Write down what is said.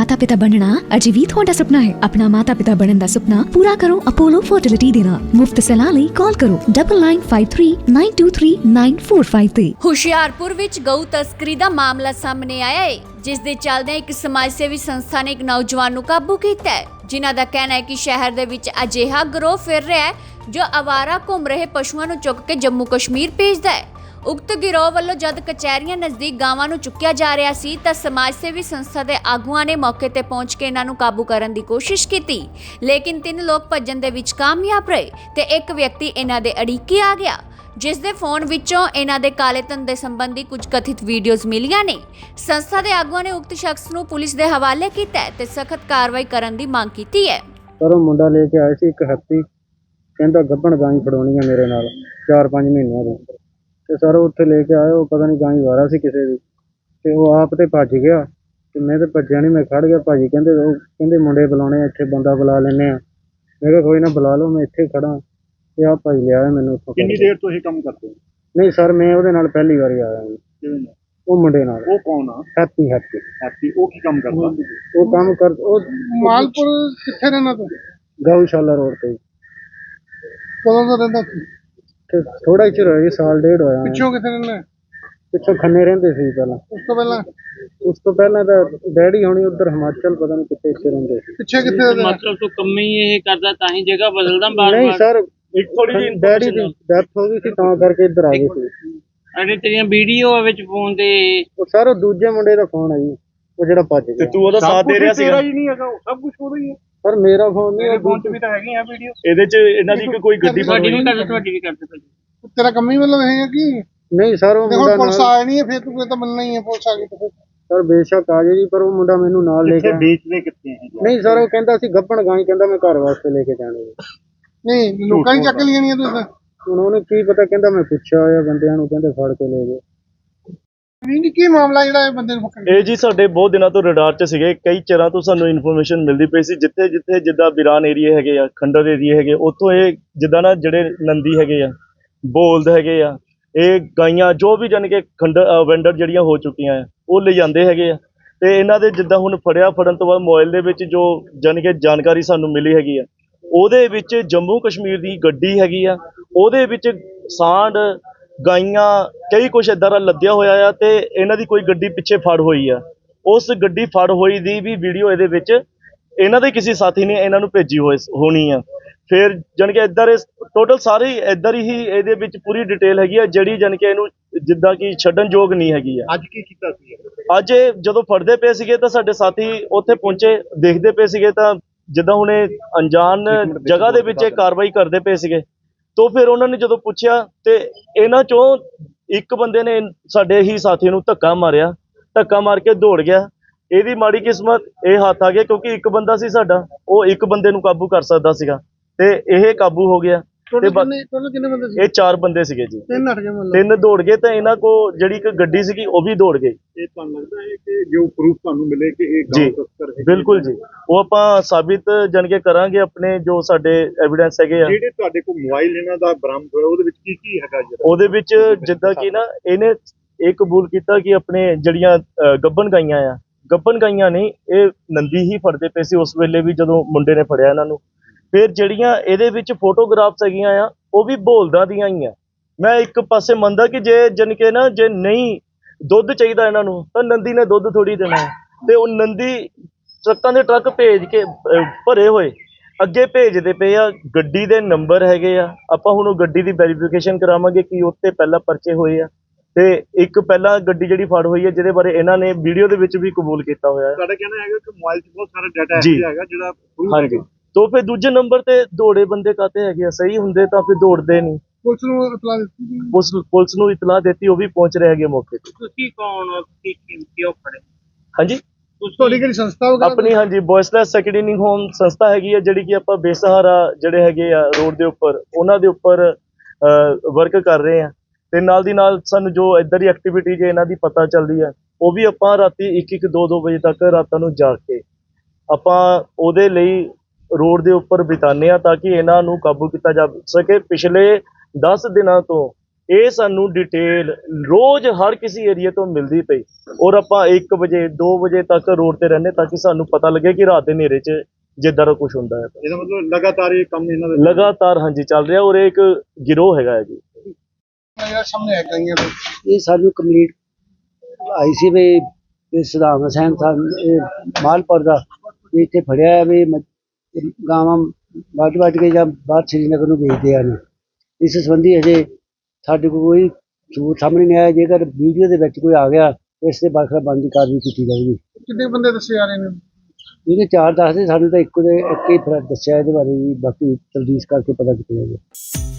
ਮਾਤਾ-ਪਿਤਾ ਬਣਨਾ ਅਜੇ ਵੀ ਤੁਹਾਡਾ ਸੁਪਨਾ ਹੈ ਆਪਣਾ ਮਾਤਾ-ਪਿਤਾ ਬਣਨ ਦਾ ਸੁਪਨਾ ਪੂਰਾ ਕਰੋ ਅਪੋਲੋ ਫਰਟੀਲਿਟੀ ਦੇ ਨਾਲ ਲਈ ਕਾਲ ਕਰੋ 9953923945 ਤੇ ਹੁਸ਼ਿਆਰਪੁਰ ਵਿੱਚ ਗਊ ਤਸਕਰੀ ਦਾ ਮਾਮਲਾ ਸਾਹਮਣੇ ਆਇਆ ਹੈ ਜਿਸ ਦੇ ਚੱਲਦਿਆਂ ਇੱਕ ਸਮਾਜ ਸੇਵੀ ਸੰਸਥਾ ਨੇ ਇੱਕ ਨੌਜਵਾਨ ਨੂੰ ਕਾਬੂ ਕੀਤਾ ਹੈ ਜਿਨ੍ਹਾਂ ਦਾ ਕਹਿਣਾ ਹੈ ਕਿ ਸ਼ਹਿਰ ਦੇ ਵਿੱਚ ਅਜਿਹਾ ਗਰੋਹ ਫਿਰ ਰਿਹਾ ਹੈ ਜੋ ਆਵਾਰਾ ਘੁੰਮ ਰਹੇ ਪਸ਼ੂਆਂ ਨੂੰ ਚੁੱਕ ਕੇ ਜੰਮੂ ਕਸ਼ਮੀਰ ਭੇਜਦਾ ਹੈ ਉਕਤ ਗਿਰੋਹ ਵੱਲੋਂ ਜਦ ਕਚਹਿਰੀਆਂ ਨਜ਼ਦੀਕ ਗਾਵਾਂ ਨੂੰ ਚੁੱਕਿਆ ਜਾ ਰਿਹਾ ਸੀ, ਤਾਂ ਸਮਾਜ ਸੇਵੀ ਸੰਸਥਾ ਦੇ ਆਗੂਆਂ ਨੇ ਮੌਕੇ ਤੇ ਪਹੁੰਚ ਕੇ ਇਹਨਾਂ ਨੂੰ ਕਾਬੂ ਕਰਨ ਦੀ ਕੋਸ਼ਿਸ਼ ਕੀਤੀ। ਲੇਕਿਨ ਤਿੰਨ ਲੋਕ ਭੱਜਣ ਦੇ ਵਿੱਚ ਕਾਮਯਾਬ ਰਹੇ ਤੇ ਇੱਕ ਵਿਅਕਤੀ ਇਹਨਾਂ ਦੇ ਅੜਿੱਕੇ ਆ ਗਿਆ, ਜਿਸ ਦੇ ਫੋਨ ਵਿੱਚੋਂ ਇਹਨਾਂ ਦੇ ਕਾਲੇ ਧਨ ਦੇ ਸੰਬੰਧੀ ਕੁਝ ਕਥਿਤ ਵੀਡੀਓਜ਼ ਮਿਲੀਆਂ ਨੇ। ਸੰਸਥਾ ਦੇ ਆਗੂਆਂ ਨੇ ਉਕਤ ਸ਼ਖਸ ਨੂੰ ਪੁਲਿਸ ਦੇ ਹਵਾਲੇ ਕੀਤਾ ਤੇ ਸਖਤ ਕਾਰਵਾਈ ਕਰਨ ਦੀ ਮੰਗ ਕੀਤੀ ਹੈ। ਸਰ, ਉਹ ਮੁੰਡਾ ਲੈ ਕੇ ਆਇਆ ਸੀ ਇੱਕ ਹੈਪੀ ਕਹਿੰਦਾ ਗੱਭਣ ਗਾਂ ਫੜਾਉਣੀ ਆ ਮੇਰੇ ਨਾਲ 4-5 ਮਹੀਨਿਆਂ ਦੀ ਤੇ ਸਰ ਉਹ ਉੱਥੇ ਲੈ ਕੇ ਆਇਆ ਉਹ ਪਤਾ ਨਹੀਂ ਗਾਂ ਵਾਰਾ ਸੀ ਕਿਸੇ ਦੀ। ਤੇ ਉਹ ਆਪ ਤੇ ਭੱਜ ਗਿਆ। ਤੇ ਮੈਂ ਤੇ ਭੱਜਿਆ ਨਹੀਂ ਮੈਂ ਖੜ ਗਿਆ ਭਾਜੀ ਕਹਿੰਦੇ ਉਹ ਕਹਿੰਦੇ ਮੁੰਡੇ ਬੁਲਾਉਣੇ ਆ, ਇੱਥੇ ਬੰਦਾ ਬੁਲਾ ਲੈਨੇ ਆ। ਮੈਂ ਕਿਹਾ ਕੋਈ ਨਾ ਬੁਲਾ ਲਓ ਮੈਂ ਇੱਥੇ ਖੜਾ। ਤੇ ਆ ਭਾਈ ਲਿਆ ਮੈਨੂੰ ਉੱਥੋਂ ਕਿੰਨੀ। ਦੇਰ ਤੋਂ ਇਹ ਕੰਮ ਕਰਦੇ ਹੋ? ਨਹੀਂ ਸਰ ਮੈਂ ਉਹਦੇ ਨਾਲ ਪਹਿਲੀ ਵਾਰੀ ਆਇਆ ਜੀ। ਕਿਵੇਂ? ਉਹ ਮੁੰਡੇ ਨਾਲ। ਉਹ ਕੌਣ ਆ? Happy happy. ਹੈਪੀ ਉਹ ਕੀ ਕੰਮ ਕਰਦਾ? ਉਹ ਕੰਮ ਕਰ ਉਹ ਮਾਲਪੁਰ ਕਿੱਥੇ ਰਹਿਣਾ ਤੂੰ? ਗਊਸ਼ਾਲਾ ਰੋਡ ਤੇ। ਕਦੋਂ ਦਾ ਰਹਿੰਦਾ ਸੀ ਤੇ ਥੋੜਾ ਹੀ ਚਿਰ ਹੋਇਆ ਜੀ ਸਾਲ ਡੇਢ ਹੋਇਆ। ਪਿੱਛੋਂ ਕਿੱਥੇ ਰਹਿੰਦਾ? ਪਿੱਛੋਂ ਖੰਨੇ ਰਹਿੰਦੇ ਸੀ ਪਹਿਲਾਂ। ਉਸ ਤੋਂ ਪਹਿਲਾਂ? ਉਸ ਤੋਂ ਪਹਿਲਾਂ ਤਾਂ ਡੈਡੀ ਹੋਣੀ ਉਧਰ ਹਿਮਾਚਲ ਪਤਾ ਨਹੀਂ ਕਿੱਥੇ ਇੱਥੇ ਰਹਿੰਦੇ ਸੀ। ਪਿੱਛੇ ਕਿੱਥੇ ਰਹਿੰਦਾ? ਮਤਲਬ ਤੂੰ ਕੰਮ ਹੀ ਇਹ ਕਰਦਾ ਤਾਂ ਹੀ ਜਗ੍ਹਾ ਬਦਲਦਾ ਬਾਰ ਨਹੀਂ ਬਾਰ ਸਰ ਇੱਕ ਥੋੜੀ ਜਿਹੀ ਡੈਡੀ ਦੀ ਡੈਥ ਹੋ ਗਈ ਸੀ ਤਾਂ ਕਰਕੇ ਇੱਧਰ ਆ ਗਏ ਸੀ। ਅਰੇ ਤੇਰੀਆਂ ਵੀਡੀਓ ਵਿੱਚ ਫੋਨ ਤੇ। ਉਹ ਸਰ ਉਹ ਦੂਜੇ ਮੁੰਡੇ ਦਾ ਫੋਨ ਹੈ ਜੀ ਉਹ ਜਿਹੜਾ ਭੱਜ ਗਿਆ। ਤੂੰ ਉਹਦਾ ਸਾਥ ਦੇ ਰਿਹਾ ਸੀਗਾ? ਹੀ ਨਹੀਂ ਹੈਗਾ ਉਹ ਸਭ ਕੁਝ ਉਹਦਾ ਹੀ ਹੈ। ਸਰ ਮੇਰਾ ਫੋਨ ਨਹੀਂ ਮੇਰੇ ਫੋਨ 'ਚ ਵੀ ਤਾਂ ਹੈਗੀਆਂ ਵੀਡੀਓ ਇਹਦੇ 'ਚ ਇਹਨਾਂ ਦੀ ਕੋਈ ਗੱਡੀ ਤੁਹਾਡੀ ਕਰਦੇ ਤੁਹਾਡੀ ਵੀ ਕਰਦੇ ਭਾਜੀ। ਤੇਰਾ ਕੰਮ ਹੀ ਮਤਲਬ ਇਹ ਹੈ ਕਿ ਨਹੀਂ ਸਰ ਉਹ ਦੇਖੋ ਮੁੰਡਾ ਪੁਲਿਸ ਨਾਲ ਨਹੀਂ ਹੈ ਫਿਰ ਤੂੰ ਕਹਿੰਦਾ ਮਿਲਣਾ ਹੀ ਹੈ ਪੁਲਿਸ ਆ ਗਈ ਤਾਂ ਫਿਰ। ਸਰ ਬੇਸ਼ੱਕ ਆ ਜੇ ਜੀ ਪਰ ਉਹ ਮੁੰਡਾ ਮੈਨੂੰ ਨਾਲ ਲੈ ਕੇ। ਵੇਚਦੇ ਕਿੱਥੇ ਹੈ? ਨਹੀਂ ਸਰ ਉਹ ਕਹਿੰਦਾ ਸੀ ਗੱਪਣ ਗਾਂ ਹੀ ਕਹਿੰਦਾ ਮੈਂ ਘਰ ਵਾਸਤੇ ਲੈ ਕੇ ਜਾਣੇ ਨੇ। ਨਹੀਂ ਲੋਕਾਂ ਦੀ ਚੱਕ ਲਈਆਂ ਨਹੀਂ ਤੂੰ ਤਾਂ। ਹੁਣ ਉਹਨੇ ਕੀ ਪਤਾ ਕਹਿੰਦਾ ਮੈਂ ਪੁੱਛਿਆ ਹੋਇਆ ਬੰਦਿਆਂ ਨੂੰ ਕਹਿੰਦੇ ਫੜ ਕੇ ਲੈ ਗਏ। ਨਹੀਂ ਨਹੀਂ, ਕੀ ਮਾਮਲਾ ਜਿਹੜਾ ਇਹ ਬੰਦੇ ਨੂੰ ਪਕੜਨ ਇਹ ਜੀ ਸਾਡੇ ਬਹੁਤ ਦਿਨਾਂ ਤੋਂ ਰਡਾਰ 'ਚ ਸੀਗੇ, ਕਈ ਚਿਰਾਂ ਤੋਂ ਸਾਨੂੰ ਇਨਫੋਰਮੇਸ਼ਨ ਮਿਲਦੀ ਪਈ ਸੀ, ਜਿੱਥੇ ਜਿੱਥੇ ਜਿੱਦਾਂ ਬਿਰਾਨ ਏਰੀਏ ਹੈਗੇ ਆ, ਖੰਡਰ ਏਰੀਏ ਹੈਗੇ, ਉੱਥੋਂ ਇਹ ਜਿੱਦਾਂ ਨਾ ਜਿਹੜੇ ਨੰਦੀ ਹੈਗੇ ਆ, ਬੋਲਦ ਹੈਗੇ ਆ, ਇਹ ਗਾਈਆਂ ਜੋ ਵੀ ਜਾਣੀ ਕਿ ਖੰਡ ਵੈਂਡਰ ਜਿਹੜੀਆਂ ਹੋ ਚੁੱਕੀਆਂ ਆ, ਉਹ ਲੈ ਜਾਂਦੇ ਹੈਗੇ ਆ। ਤੇ ਇਹਨਾਂ ਦੇ ਜਿੱਦਾਂ ਹੁਣ ਫੜਿਆ, ਫੜਨ ਤੋਂ ਬਾਅਦ ਮੋਬਾਈਲ ਦੇ ਵਿੱਚ ਜੋ ਜਾਣੀ ਕਿ ਜਾਣਕਾਰੀ ਸਾਨੂੰ ਮਿਲੀ ਹੈਗੀ ਆ, ਉਹਦੇ ਵਿੱਚ ਜੰਮੂ ਕਸ਼ਮੀਰ ਦੀ ਗੱਡੀ ਹੈਗੀ ਆ, ਉਹਦੇ ਵਿੱਚ ਸਾਂਢ ਗਾਈਆਂ ਕਈ ਕੁਛ ਏਦਾਂ ਦਾ ਲੱਦਿਆ ਹੋਇਆ ਆ ਤੇ ਇਹਨਾਂ ਦੀ ਕੋਈ ਗੱਡੀ ਪਿੱਛੇ ਫੜ ਹੋਈ ਆ। ਉਸ ਗੱਡੀ ਫੜ ਹੋਈ ਦੀ ਵੀ ਵੀਡੀਓ ਇਹਦੇ ਵਿੱਚ ਇਹਨਾਂ ਦੇ ਕਿਸੇ ਸਾਥੀ ਨੇ ਇਹਨਾਂ ਨੂੰ ਭੇਜੀ ਹੋਈ ਹੋਣੀ ਆ। ਫਿਰ ਜਾਣੀ ਕਿ ਇੱਧਰ ਟੋਟਲ ਸਾਰੇ ਇੱਧਰ ਹੀ ਇਹਦੇ ਵਿੱਚ ਪੂਰੀ ਡਿਟੇਲ ਹੈਗੀ ਆ ਜਿਹੜੀ ਜਾਣੀ ਕਿ ਇਹਨੂੰ ਜਿੱਦਾਂ ਕਿ ਛੱਡਣ ਯੋਗ ਨਹੀਂ ਹੈਗੀ ਆ। ਅੱਜ ਕੀ ਕੀਤਾ ਸੀ ਅੱਜ ਇਹ ਜਦੋਂ ਫੜਦੇ ਪਏ ਸੀਗੇ ਤਾਂ ਸਾਡੇ ਸਾਥੀ ਉੱਥੇ ਪਹੁੰਚੇ ਦੇਖਦੇ ਪਏ ਸੀਗੇ ਤਾਂ ਜਿੱਦਾਂ ਹੁਣ ਇਹ ਅਣਜਾਣ ਜਗ੍ਹਾ ਦੇ ਵਿੱਚ ਇਹ ਕਾਰਵਾਈ ਕਰਦੇ ਪਏ ਸੀਗੇ। ਤੋਂ ਫਿਰ ਉਹਨਾਂ ਨੇ ਜਦੋਂ ਪੁੱਛਿਆ ਤੇ ਇਹਨਾਂ ਚੋਂ ਇੱਕ ਬੰਦੇ ਨੇ ਸਾਡੇ ਹੀ ਸਾਥੀ ਨੂੰ ਧੱਕਾ ਮਾਰਿਆ, ਧੱਕਾ ਮਾਰ ਕੇ ਦੌੜ ਗਿਆ। ਇਹਦੀ ਮਾੜੀ ਕਿਸਮਤ ਇਹ ਹੱਥ ਆ ਗਿਆ ਕਿਉਂਕਿ ਇੱਕ ਬੰਦਾ ਸੀ ਸਾਡਾ, ਉਹ ਇੱਕ ਬੰਦੇ ਨੂੰ ਕਾਬੂ ਕਰ ਸਕਦਾ ਸੀਗਾ। ਤੇ ਇਹ ਕਾਬੂ ਹੋ ਗਿਆ। ਤੇ ਟੋਟਲ ਬਾ- ਕਿੰਨੇ ਟੋਟਲ ਕਿੰਨੇ ਬੰਦੇ ਸੀ? ਇਹ ਚਾਰ ਬੰਦੇ ਸੀਗੇ ਜੀ। ਤਿੰਨ ਹਟ ਗਏ ਮਤਲਬ। ਤਿੰਨ ਦੌੜ ਗਏ ਤਾਂ ਇਹਨਾਂ ਕੋ ਜਿਹੜੀ ਇੱਕ ਗੱਡੀ ਸੀਗੀ ਉਹ ਵੀ ਦੌੜ ਗਈ। ਇਹ ਤੁਹਾਨੂੰ ਲੱਗਦਾ ਹੈ ਕਿ ਜੋ ਪ੍ਰੂਫ ਤੁਹਾਨੂੰ ਮਿਲੇ ਕਿ ਇਹ ਜੀ, ਗਾਉਂ ਤਸਕਰ ਹੈ ਬਿਲਕੁਲ ਜੀ। ਉਹ ਆਪਾਂ ਸਾਬਿਤ ਜਾਣ ਕੇ ਕਰਾਂਗੇ ਆਪਣੇ ਜੋ ਸਾਡੇ ਐਵੀਡੈਂਸ ਹੈਗੇ ਆ। ਜਿਹੜੇ ਤੁਹਾਡੇ ਕੋਲ ਮੋਬਾਈਲ ਇਹਨਾਂ ਦਾ ਬਰਾਮਦ ਹੋਇਆ ਉਹਦੇ ਵਿੱਚ ਕੀ ਕੀ ਹੈਗਾ ਜੀ ਉਹਦੇ ਵਿੱਚ ਜਿੱਦਾਂ ਕਿ ਨਾ ਇਹਨੇ ਇਹ ਕਬੂਲ ਕੀਤਾ ਕਿ ਆਪਣੇ ਜਿਹੜੀਆਂ ਅ, ਗੱਭਣ ਗਾਈਆਂ ਆ। ਗੱਭਣ ਗਾਈਆਂ ਨਹੀਂ ਇਹ ਨੰਦੀ ਹੀ ਫੜਦੇ ਪਏ ਸੀ ਉਸ ਵੇਲੇ ਵੀ ਜਦੋਂ ਮੁੰਡੇ ਨੇ ਫੜਿਆ ਇਹਨਾਂ ਨੂੰ। ਫਿਰ ਜਿਹੜੀਆਂ ਇਹਦੇ ਵਿੱਚ ਫੋਟੋਗ੍ਰਾਫਸ ਹੈਗੀਆਂ ਆ ਉਹ ਵੀ ਬੋਲਦਾਂ ਦੀਆਂ ਹੀ ਆ ਮੈਂ ਇੱਕ ਪਾਸੇ ਮੰਨਦਾ ਕਿ ਜੇ ਜਨ ਕੇ ਨਾ ਜੇ ਨਹੀਂ ਦੁੱਧ ਚਾਹੀਦਾ ਇਹਨਾਂ ਨੂੰ ਤਾਂ ਨੰਦੀ ਨੇ ਦੁੱਧ ਥੋੜੀ ਦੇਣਾ। ਤੇ ਉਹ ਨੰਦੀ ਟਰੱਕਾਂ ਦੇ ਟਰੱਕ ਭੇਜ ਕੇ ਭਰੇ ਹੋਏ ਅੱਗੇ ਭੇਜਦੇ ਪਏ ਆ ਗੱਡੀ ਦੇ ਨੰਬਰ ਹੈਗੇ ਆ ਆਪਾਂ ਹੁਣ ਉਹ ਗੱਡੀ ਦੀ ਵੈਰੀਫਿਕੇਸ਼ਨ ਕਰਾਵਾਂਗੇ ਕਿ ਉੱਤੇ ਪਹਿਲਾਂ ਪਰਚੇ ਹੋਏ ਆ ਤੇ ਇੱਕ ਪਹਿਲਾਂ ਗੱਡੀ ਜਿਹੜੀ ਫੜ ਹੋਈ ਹੈ ਜਿਹਦੇ ਬਾਰੇ ਇਹਨਾਂ ਨੇ ਵੀਡੀਓ ਦੇ ਵਿੱਚ ਵੀ ਕਬੂਲ ਕੀਤਾ ਹੋਇਆ ਹੈ ਤੁਹਾਡਾ ਕਹਿਣਾ ਹੈਗਾ ਕਿ ਮੋਬਾਈਲ 'ਚ ਬਹੁਤ ਸਾਰਾ ਡਾਟਾ। ਹੈਗਾ ਜਿਹੜਾ ਹਾਂਜੀ। ਤੋਂ ਫਿਰ ਦੂਜੇ ਨੰਬਰ ਤੇ ਦੌੜੇ ਬੰਦੇ ਕਾਤੇ ਹੈਗੇ ਆ ਸਹੀ ਹੁੰਦੇ ਤਾਂ ਫਿਰ ਦੌੜਦੇ ਨਹੀਂ। ਪੁਲਿਸ ਨੂੰ ਇਤਲਾ ਦਿੱਤੀ ਸੀ? ਪੁਲਿਸ ਪੁਲਿਸ ਨੂੰ ਇਤਲਾਹ ਦਿੱਤੀ ਉਹ ਵੀ ਪਹੁੰਚ ਰਹੇ ਹੈਗੇ ਮੌਕੇ ਤੇ। ਤੁਸੀਂ ਕੌਣ ਹੋ? ਤੁਸੀਂ ਕੀ- ਕਿਉਂ ਫੜੇ ਹਾਂਜੀ? ਤੁਹਾਡੀ ਕਿਹੜੀ ਸੰਸਥਾ ਵਗੈਰਾ? ਆਪਣੀ ਹਾਂਜੀ ਬॉयਸਲੈਸ ਸੈਕੰਡਰੀ ਹੋਮ ਸੰਸਥਾ ਹੈਗੀ ਹੈ ਜਿਹੜੀ ਕਿ ਆਪਾਂ ਬੇਸਹਾਰਾ ਜਿਹੜੇ ਹੈਗੇ ਆ ਰੋਡ ਦੇ ਉੱਪਰ ਉਹਨਾਂ ਦੇ ਉੱਪਰ ਵਰਕ ਕਰ ਰਹੇ ਆ। ਤੇ ਨਾਲ ਦੀ ਨਾਲ ਸਾਨੂੰ ਜੋ ਇੱਧਰ ਦੀ ਐਕਟੀਵਿਟੀ ਜੇ ਇਹਨਾਂ ਦੀ ਪਤਾ ਚੱਲਦੀ ਹੈ ਉਹ ਵੀ ਆਪਾਂ ਰਾਤੀ 1 1 2 2 ਵਜੇ ਤੱਕ ਰਾਤਾਂ ਨੂੰ ਜਾਗ ਕੇ ਆਪਾਂ ਉਹਦੇ ਲਈ ਰੋਡ ਦੇ ਉੱਪਰ ਬਿਤਾਨੇ ਆ ਤਾਂ ਕਿ ਇਹਨਾਂ ਨੂੰ ਕਾਬੂ ਕੀਤਾ ਜਾ ਸਕੇ। ਪਿਛਲੇ 10 ਦਿਨਾਂ ਤੋਂ ਇਹ ਸਾਨੂੰ ਡਿਟੇਲ ਰੋਜ਼ ਹਰ ਕਿਸੇ ਏਰੀਆ ਤੋਂ ਮਿਲਦੀ ਪਈ ਔਰ ਆਪਾਂ 1 ਵਜੇ 2 ਵਜੇ ਤੱਕ ਰੋਡ ਤੇ ਰਹਿੰਦੇ ਤਾਂ ਕਿ ਸਾਨੂੰ ਪਤਾ ਲੱਗੇ ਕਿ ਰਾਤ ਦੇ ਹਨੇਰੇ 'ਚ ਜਿੱਦਾਂ ਦਾ ਕੁਝ ਹੁੰਦਾ ਹੈ। ਇਹਦਾ ਮਤਲਬ ਲਗਾਤਾਰ ਇਹ ਕੰਮ ਇਹਨਾਂ ਦਾ ਲਗਾਤਾਰ ਹਾਂਜੀ ਚੱਲ ਰਿਹਾ ਔਰ ਇਹ ਇੱਕ ਗਿਰੋਹ ਹੈਗਾ ਹੈ ਜੀ। ਯਾਰ ਸਾਹਮਣੇ ਆ ਗਈਆਂ ਇਹ ਸਾਨੂੰ ਕੰਪਲੀਟ ਆਈ ਸੀ ਵੀ ਸੁਧਾਮ ਹਸੈਨ ਸਾਹਿਬ ਇਹ ਮਾਲਪੁਰ ਦਾ ਇੱਥੇ ਫੜਿਆ ਹੈ ਵੀ ਗਾਵਾਂ ਵੱਢ ਵੱਢ ਕੇ ਜਾਂ ਬਾਹਰ ਸ਼੍ਰੀਨਗਰ ਨੂੰ ਵੇਚਦੇ ਹਨ। ਇਸ ਸੰਬੰਧੀ ਅਜੇ ਸਾਡੇ ਕੋਲ ਕੋਈ ਸਬੂਤ ਸਾਹਮਣੇ ਨਹੀਂ ਆਇਆ। ਜੇਕਰ ਵੀਡੀਓ ਦੇ ਵਿੱਚ ਕੋਈ ਆ ਗਿਆ ਇਸ ਦੇ ਬਾਖਰਾ ਬੰਦੀ ਕਾਰਵਾਈ ਕੀਤੀ ਜਾਊਗੀ ਕਿੰਨੇ ਬੰਦੇ ਦੱਸੇ ਜਾ ਰਹੇ ਨੇ? ਇਹਦੇ ਚਾਰ ਦੱਸਦੇ ਸਾਨੂੰ ਤਾਂ ਇੱਕੋ ਦੇ ਇੱਕ ਹੀ ਫ਼ਰਕ ਦੱਸਿਆ ਇਹਦੇ ਬਾਰੇ ਜੀ ਬਾਕੀ ਤਲਦੀਸ ਕਰਕੇ ਪਤਾ ਕੀਤਾ ਜਾਊਗਾ